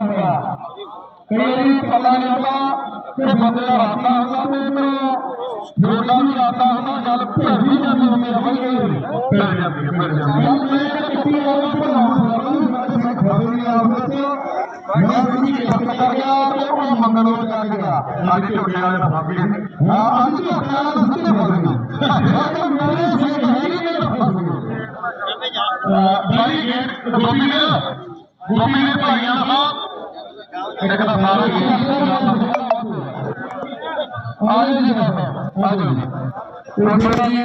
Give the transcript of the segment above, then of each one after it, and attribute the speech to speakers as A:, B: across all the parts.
A: ਕੋਈ ਪਤਾ ਨਹੀਂ ਹੁੰਦਾ ਕਿ ਬੰਦੇ ਦਾ ਰਾਤਾ ਹੁੰਦਾ ਤੇ ਮੈਨੂੰ ਜੋੜਾ ਵੀ ਰਾਤਾ ਹੁੰਦਾ ਗੱਲ ਭੇਜੀ ਜਾਂਦੀ ਹੁੰਦੀ ਹੈ ਬਈ ਭੇਜ ਜਾਂਦੀ ਹੈ ਭੇਜ ਜਾਂਦੀ ਹੈ ਮੈਂ ਕਿਹਾ ਉਹ ਬਣਾਉਂ ਮੈਂ ਖਬਰ ਨਹੀਂ ਆਉਂਦੀ ਮੈਂ ਵੀ ਪਤਾ ਕਰ ਗਿਆ ਤੇ ਉਹ ਮੰਗਲ ਨੂੰ ਜਾ ਗਿਆ ਅੱਜ ਝੋਟੇ ਵਾਲੇ ਦਾ ਫਾਬੀ ਹਾਂ ਅੱਜ ਝੋਟੇ ਵਾਲਾ ਦਾ ਸੱਚੇ ਫਸ ਗਿਆ ਮੇਰੇ ਸੇ ਹੈ ਹੀ ਨਹੀਂ ਫਸ ਗਿਆ ਭਾਈ ਗੇਟ ਗੋਪੀ ਨੇ ਗੋਪੀ ਨੇ ਭਾਈਆਂ ਸਾਹਿਬ ਇੱਕ ਤਾਂ ਸਾਰਾ ਆਜੋ ਜੀ ਆਜੋ ਜੀ ਉਹਨਾਂ ਦੀ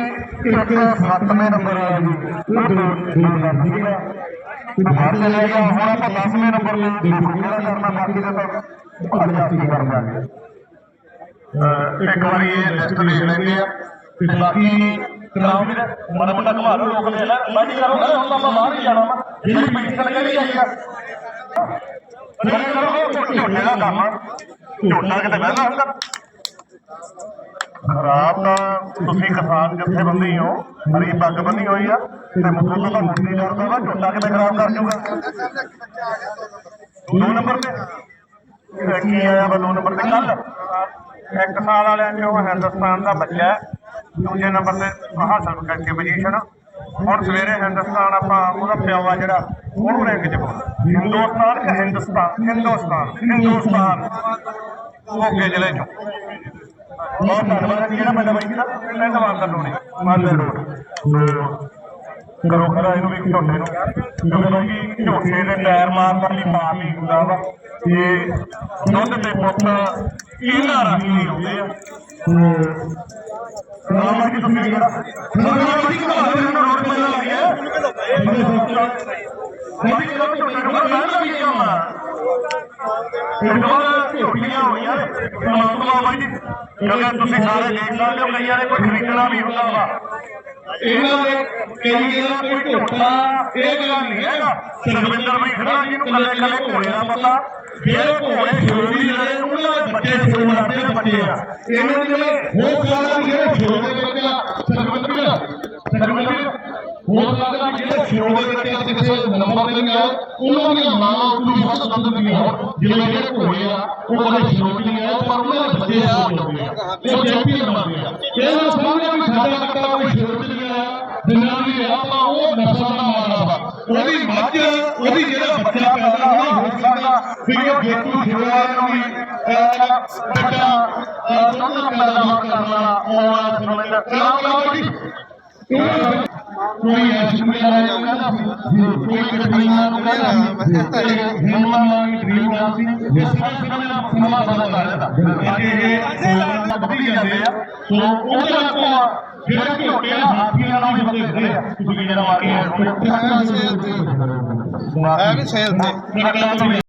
A: ਇੱਕ ਸੱਤਵੇਂ ਨੰਬਰ ਆ ਜੀ ਉਹ ਦੋ ਦੋ ਲੱਗ ਗਿਆ ਬਾਹਰ ਚਲੇ ਗਿਆ ਹੁਣ ਆਪਾਂ 10ਵੇਂ ਨੰਬਰ ਤੇ ਦੇਖੋ ਕਿਹੜਾ ਕਰਨਾ ਬਾਕੀ ਦਾ ਤਾਂ ਅੱਜ ਅਸੀਂ ਕਰ ਦਾਂਗੇ ਅਹ ਇੱਕ ਵਾਰੀ ਇਹ ਲਿਸਟ ਦੇਖ ਲੈਂਦੇ ਆ ਤੇ ਬਾਕੀ ਕਰਾਓ ਵੀ ਮਾੜਾ ਮੋਟਾ ਘੁਮਾ ਲਓ ਲੋਕ ਨੇ ਲੈ ਮੈਂ ਕੀ ਕਰੂੰਗਾ ਹੁਣ ਤਾਂ ਆਪਾਂ ਬਾਹਰ ਹੀ ਜਾਣਾ ਵਾ ਜਿਹੜੀ ਪੈਨਸ਼ਨ ਕਿਹੜੀ ਆਈਗਾ ਮੇਰੇ ਕਰੋ ਝੋਟੇ ਦਾ ਕੰਮ ਆ। ਝੋਟਾ ਕਿਤੇ ਬਹਿਣਾ ਹੁੰਦਾ। ਖਰਾਬ ਤਾਂ ਤੁਸੀਂ ਕਿਸਾਨ ਜਥੇਬੰਦੀ ਹੋ, ਹਰੀ ਪੱਗ ਬੰਨੀ ਹੋਈ ਆ, ਤੇ ਮੁੱਖ ਤਾਂ ਮੁੱਢੀ ਕਰਦਾ ਵਾ? ਝੋਟਾ ਕਿਵੇਂ ਖਰਾਬ ਕਰ ਜੂਗਾ। ਦੋ ਨੰਬਰ ਤੇ। ਇਹ ਕੀ ਆਇਆ ਵਾ ਦੋ ਨੰਬਰ ਤੇ? ਕੱਲ ਇੱਕ ਸਾਲ ਵਾਲਿਆਂ ਚੋਂ ਹਿੰਦੁਸਤਾਨ ਦਾ ਬੱਚਾ ਹੈ। ਦੂਜੇ ਨੰਬਰ ਤੇ ਹਾਸਲ ਕਰਕੇ ਪੋਜੀਸ਼ਨ ਹੁਣ ਸਵੇਰੇ ਹਿੰਦੁਸਤਾਨ ਆਪਾਂ ਉਹਦਾ ਪਿਓ ਜਿਹੜਾ, ਉਹਨੂੰ ਰੈਂਕ ਚ ਪਾਉਣਾ ਹਿੰਦੁਸਤਾਨ ਹਿੰਦੁਸਤਾਨ? ਹਿੰਦੁਸਤਾਨ ਹਿੰਦੁਸਤਾਨ। ਮੋਗੇ ਜ਼ਿਲ੍ਹੇ ਚੋਂ ਬਹੁਤ ਧੰਨਵਾਦ। ਹੈ ਕਿਹੜਾ ਪਿੰਡ ਬਾਈ ਦਾ? ਪਿੰਡ ਮਾਨਸਾ ਲੋਣੀ ਮਾਨਸਾ ਰੋਡ। ਕਰੋ ਖਰਾ ਇਹਨੂੰ ਵੀ ਝੋਨੇ ਨੂੰ। ਕਿਉਂਕਿ ਲੋਕੀ ਦੇ ਟਾਇਰ ਮਾਰਨ ਲਈ ਮਾਰ ਨਹੀਂ ਹੁੰਦਾ ਵਾ। ਤੇ ਦੁੱਧ ਦੇ ਪੁੱਤ ਇਹਨਾਂ ਰਾਹੀਂ ਆਉਂਦੇ ਆ। ਨਾਮ ਆ ਤੁਸੀਂ? ਜਿਹੜਾ ਨਾਮ ਬਾਈ ਕਿ ਤੁਹਾਡੇ ਨੂੰ ਰੋਡ ਮਿਲਣ ਲੱਗ ਗਿਆ ਬਾਈ ਜਦੋਂ ਝੋਟੇ ਨੂੰ ਬਾਹਰ ਲੱਗ ਗਿਆ ਵਾ ਇੱਕ ਝੋਟੀਆਂ ਹੋਈਆਂ ਪਰਮਾਤਮਾ ਬਾਈ ਜੀ ਕਿਉਂਕਿ ਤੁਸੀਂ ਸਾਰੇ ਦੇਖ ਸਕਦੇ ਹੋ ਕਈਆਂ ਨੇ ਕੋਈ ਖਰੀਦਣਾ ਵੀ ਹੁੰਦਾ ਵਾ ਇਹਨਾਂ ਦੇ ਕਈ ਜਿਹੜਾ ਕੋਈ ਝੋਟਾ ਇਹ ਗੱਲ ਨਹੀਂ ਹੈਗਾ ਸਰਵਿੰਦਰ ਵੀ ਖੜਾ ਜੀ ਨੂੰ ਕੱਲੇ ਕੱਲੇ ਘੋੜੇ ਦਾ ਪਤਾ ਜਿਹੜੇ ਘੋੜੇ ਸ਼ੋਰੀ ਜਿਹੜੇ ਉਹਨਾਂ ਦੇ ਬੱਚੇ ਸ਼ੋਰ ਬੱਚੇ ਆ ਇਹਨਾਂ ਦੇ ਹੋਰ ਸਾਰਾ ਜਿਹੜੇ ਸ਼ੋਰ ਦੇ ਬੱਚੇ ਸਰਵਿੰਦਰ ਸਰਵਿੰਦਰ ਹੋਰ ਸਾਰਾ ਜਿਹੜੇ ਸ਼ੋਰ ਦੇ ਬੱਚੇ ਆ ਕਿਸੇ ਨੰਬਰ ਤੇ ਨਹੀਂ ਉਹਨਾਂ ਦੀਆਂ ਮਾਂ ਨੂੰ ਵੀ ਵੱਧ ਦੰਦ ਨਹੀਂ ਹੋਣ ਜਿਵੇਂ ਜਿਹੜੇ ਘੋੜੇ ਆ ਉਹ ਕਦੇ ਸ਼ੋਰ ਨਹੀਂ ਆਏ ਪਰ ਉਹਨਾਂ ਦੇ ਬੱਚੇ ਆ ਜਾਂਦੇ ਆ। ਉਹ ਚੈਂਪੀਅਨ ਬਣਦੇ ਆ। ਇਹਨਾਂ ਸਾਹਮਣੇ ਵੀ ਸਾਡਾ ਕੱਟਾ ਕੋਈ ਸ਼ੋਰ ਨਹੀਂ ਆਇਆ ਜਿੰਨਾ ਵੀ ਆਪਾਂ ਉਹ ਨਸਲ ਦਾ ਮਾਰਾ ਵਾ। ਉਹਦੀ ਮੱਝ ਉਹਦੀ ਜਿਹੜਾ ਬੱਚਾ ਪੈਦਾ ਹੋਣਾ ਹੋ ਸਕਦਾ ਵੀ ਉਹ ਜੇਤੂ ਸ਼ਿਵਾਲੇ ਨੂੰ ਵੀ ਬੱਚਾ ਅਹ, ਪੈਦਾ ਕਰਨ ਵਾਲਾ ਆਉਣ ਵਾਲਾ ਸਮੇਂ ਦਾ। ਨਾਮ ਕੋਈ ਐਸਮੀ ਆ ਜਾਂਦਾ ਕੋਈ ਕਟਰੀਨਾ ਨੂੰ ਕਹਿੰਦਾ ਹਿੰਮਾ ਮਾਂ ਡ੍ਰੀਮ ਨਾ ਸੀ। ਇਸ ਸਮੇਂ ਦਾ ਸਮਾਂ ਰਿਹਾ ਅੱਜ ਇਹ ਬੱਬੀ ਜਾਂਦੇ ਆ। ਸੋ ਉਹਦੇ ਆਪਾਂ ਜਿਹੜਾ ਝੋਟੇ ਆ ਹਾਥੀਆਂ ਨਾਲ ਵੀ ਬੰਦੇ ਆ ਤੁਸੀਂ ਜਿਹੜਾ ਮਾਰੀ ਹੈ।
B: ਮੈਂ ਵੀ ਸੇਲ ਤੇ।
A: ਮੈਂ ਵੀ ਸੇਲ ਤੇ।